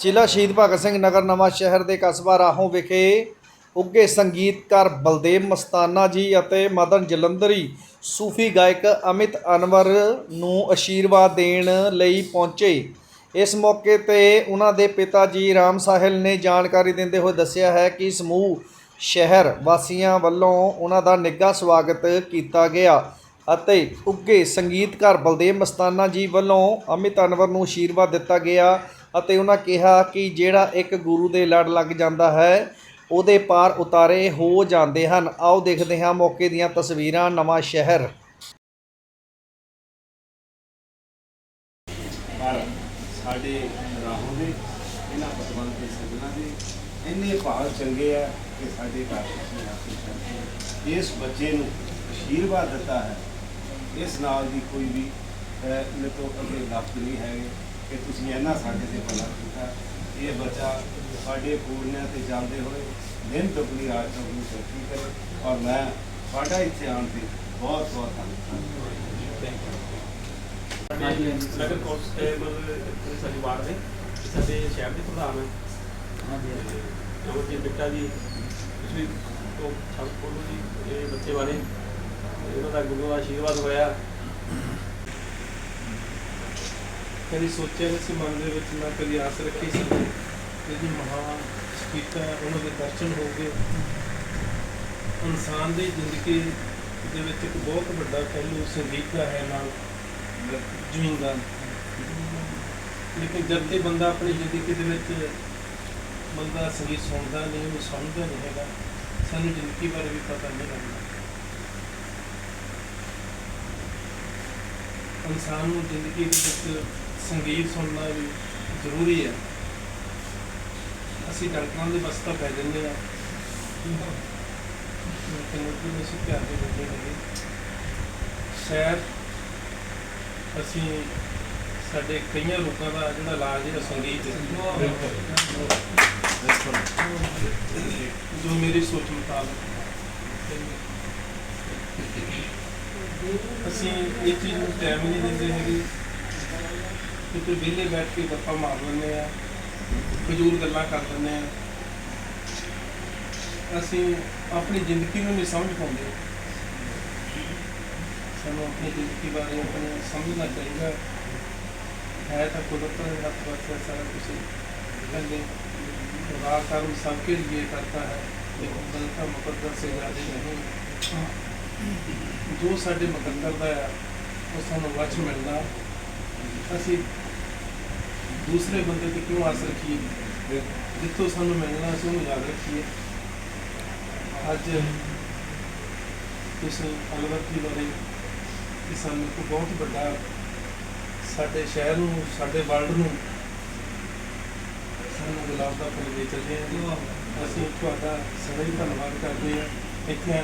ਜ਼ਿਲ੍ਹਾ ਸ਼ਹੀਦ ਭਗਤ ਸਿੰਘ ਨਗਰ ਨਵਾਂ ਸ਼ਹਿਰ ਦੇ ਕਸਬਾ ਰਾਹੋਂ ਵਿਖੇ ਉੱਗੇ ਸੰਗੀਤਕਾਰ ਬਲਦੇਵ ਮਸਤਾਨਾ ਜੀ ਅਤੇ ਮਦਨ ਜਲੰਧਰੀ ਸੂਫੀ ਗਾਇਕ ਅਮਿਤ ਅਨਵਰ ਨੂੰ ਆਸ਼ੀਰਵਾਦ ਦੇਣ ਲਈ ਪਹੁੰਚੇ। ਇਸ ਮੌਕੇ ਤੇ ਉਹਨਾਂ ਦੇ ਪਿਤਾ ਜੀ ਰਾਮ ਸਾਹਿਲ ਨੇ ਜਾਣਕਾਰੀ ਦਿੰਦੇ ਹੋਏ ਦੱਸਿਆ ਹੈ ਕਿ ਸਮੂਹ ਸ਼ਹਿਰ ਵਾਸੀਆਂ ਵੱਲੋਂ ਉਹਨਾਂ ਦਾ ਨਿੱਘਾ ਸਵਾਗਤ ਕੀਤਾ ਗਿਆ ਅਤੇ ਉੱਗੇ ਸੰਗੀਤਕਾਰ ਬਲਦੇਵ ਮਸਤਾਨਾ ਜੀ ਵੱਲੋਂ ਅਮਿਤ ਅਨਵਰ ਨੂੰ ਆਸ਼ੀਰਵਾਦ ਦਿੱਤਾ ਗਿਆ ਅਤੇ ਉਹਨਾਂ ਕਿਹਾ ਕਿ ਜਿਹੜਾ ਇੱਕ ਗੁਰੂ ਦੇ ਲੜ ਲੱਗ ਜਾਂਦਾ ਹੈ, ਉਹਦੇ ਪਾਰ ਉਤਾਰੇ ਹੋ ਜਾਂਦੇ ਹਨ। ਆਓ ਦੇਖਦੇ ਹਾਂ ਮੌਕੇ ਦੀਆਂ ਤਸਵੀਰਾਂ, ਨਵਾਂ ਸ਼ਹਿਰ। ਸਾਡੇ ਰਾਹੋਂ ਦੇ, ਇਹਨਾਂ ਪਤਵੰਤ ਦੇ ਸੱਜਣਾ ਦੇ ਇੰਨੇ ਭਾਵ ਚੰਗੇ ਆ ਕਿ ਸਾਡੇ ਘਰ ਇਸ ਬੱਚੇ ਨੂੰ ਆਸ਼ੀਰਵਾਦ ਦਿੱਤਾ ਹੈ। ਇਸ ਨਾਲ ਦੀ ਕੋਈ ਵੀ ਮੇਰੇ ਤੋਂ ਅੱਗੇ ਲਫ਼ਜ਼ ਨਹੀਂ ਹੈਗੇ। ਕਿ ਤੁਸੀਂ ਇਹਨਾਂ ਸਾਡੇ ਤੇ ਭਲਾ ਕੀਤਾ। ਇਹ ਬੱਚਾ ਸਾਡੇ ਪੂਰਨਿਆਂ ਤੇ ਚੱਲਦੇ ਹੋਏ ਦਿਨ ਦੁਗਣੀ ਰਾਤ ਚੌਗਣੀ ਤਰੱਕੀ ਕਰੇ ਔਰ ਮੈਂ ਤੁਹਾਡਾ ਇੱਥੇ ਆਉਣ ਤੇ ਬਹੁਤ ਬਹੁਤ ਧੰਨਵਾਦ। ਨਗਰ ਕੌਂਸਲਰ ਇੱਥੇ ਸਾਡੀ ਵਾਰਡ ਦੇ ਸਾਡੇ ਸ਼ਹਿਰ ਦੇ ਪ੍ਰਧਾਨ ਹੈ ਅਮਰਜੀਤ ਬਿੱਟਾ ਜੀ ਪਿਛਲੀ ਤੋਂ ਛੱਡ ਕੋਲੂ ਜੀ ਇਹ ਬੱਚੇ ਬਾਰੇ ਇਹਨਾਂ ਦਾ ਗੁਰੂ ਦਾ ਆਸ਼ੀਰਵਾਦ ਹੋਇਆ। ਕਦੀ ਸੋਚਿਆ ਨਹੀਂ ਸੀ ਮਨ ਦੇ ਵਿੱਚ ਨਾ ਕਦੀ ਆਸ ਰੱਖੀ ਸੀ ਜਿਹੜੀ ਮਹਾਨ ਸਪੀਕਰ ਉਹਨਾਂ ਦੇ ਦਰਸ਼ਨ ਗਏ। ਇਨਸਾਨ ਦੀ ਜ਼ਿੰਦਗੀ ਦੇ ਵਿੱਚ ਇੱਕ ਬਹੁਤ ਵੱਡਾ ਪਹਿਲੂ ਸੰਗੀਤ ਦਾ ਹੈ ਨਾਲ ਜੀਵਨ ਲੇਕਿਨ ਜਦ ਤੇ ਬੰਦਾ ਆਪਣੀ ਜ਼ਿੰਦਗੀ ਦੇ ਵਿੱਚ ਬੰਦਾ ਸੰਗੀਤ ਸੁਣਦਾ ਨਹੀਂ ਉਹ ਸਮਝਦਾ ਨਹੀਂ ਹੈਗਾ, ਸਾਨੂੰ ਜ਼ਿੰਦਗੀ ਬਾਰੇ ਵੀ ਪਤਾ ਨਹੀਂ ਲੱਗਦਾ। ਇਨਸਾਨ ਨੂੰ ਜ਼ਿੰਦਗੀ ਦੇ ਵਿੱਚ ਸੰਗੀਤ ਸੁਣਨਾ ਵੀ ਜ਼ਰੂਰੀ ਹੈ। ਅਸੀਂ ਡਾਕਟਰਾਂ ਦੇ ਬਸਤਾ ਪੈ ਜਾਂਦੇ ਆ। ਅਸੀਂ ਧਿਆਨ ਦੇ ਦਿੰਦੇ ਹੈਗੇ ਸ਼ਾਇਦ ਅਸੀਂ ਸਾਡੇ ਕਈਆਂ ਲੋਕਾਂ ਦਾ ਜਿਹੜਾ ਇਲਾਜ ਹੈ ਸੰਗੀਤ ਜੋ ਮੇਰੀ ਸੋਚ ਮੁਤਾਬਕ ਅਸੀਂ ਇਹ ਚੀਜ਼ ਨੂੰ ਟਾਈਮ ਨਹੀਂ ਦਿੰਦੇ ਹੈਗੇ। ਕਿਤੇ ਵਿਹਲੇ ਬੈਠ ਕੇ ਗੱਪਾਂ ਮਾਰ ਲੈਂਦੇ ਆ ਫਜ਼ੂਲ ਗੱਲਾਂ ਕਰ ਲੈਂਦੇ ਆ। ਅਸੀਂ ਆਪਣੀ ਜ਼ਿੰਦਗੀ ਨੂੰ ਨਹੀਂ ਸਮਝ ਪਾਉਂਦੇ। ਸਾਨੂੰ ਆਪਣੀ ਜ਼ਿੰਦਗੀ ਬਾਰੇ ਆਪਣੇ ਸਮਝਣਾ ਚਾਹੀਦਾ। ਹੈ ਤਾਂ ਕੁਦਰਤ ਦੇ ਹੱਥ ਵਿੱਚ ਸਾਰਾ ਕੁਝ ਕਹਿੰਦੇ ਵਾਕਾਰੂ ਸਭ ਕੇ ਲਈ ਕਰਤਾ ਹੈ ਇਹ ਬਲਤਾ ਮੁਕੱਦਰ ਸੇ ਜ਼ਿਆਦਾ ਨਹੀਂ। ਜੋ ਸਾਡੇ ਮੁਕੱਦਰ ਦਾ ਹੈ ਉਹ ਸਾਨੂੰ ਵਚ ਮਿਲਦਾ। ਅਸੀਂ ਦੂਸਰੇ ਬੰਦੇ ਤੇ ਕਿਉਂ ਆਸ ਰੱਖੀਏ? ਜਿੱਥੋਂ ਸਾਨੂੰ ਮਿਲਣਾ ਅਸੀਂ ਉਹਨੂੰ ਯਾਦ ਰੱਖੀਏ। ਅੱਜ ਇਸ ਅਲਵਰ ਜੀ ਬਾਰੇ ਕਿ ਸਾਨੂੰ ਇੱਕ ਬਹੁਤ ਵੱਡਾ ਸਾਡੇ ਸ਼ਹਿਰ ਨੂੰ, ਸਾਡੇ ਵਰਲਡ ਨੂੰ ਸਾਨੂੰ ਗੁਲਾਬ ਦਾ ਫੁੱਲ ਦੇ ਚੱਲੇ ਹਾਂ ਅਸੀਂ ਤੁਹਾਡਾ ਸਦਾ ਹੀ ਧੰਨਵਾਦ ਕਰਦੇ ਹਾਂ। ਇੱਥੇ ਆ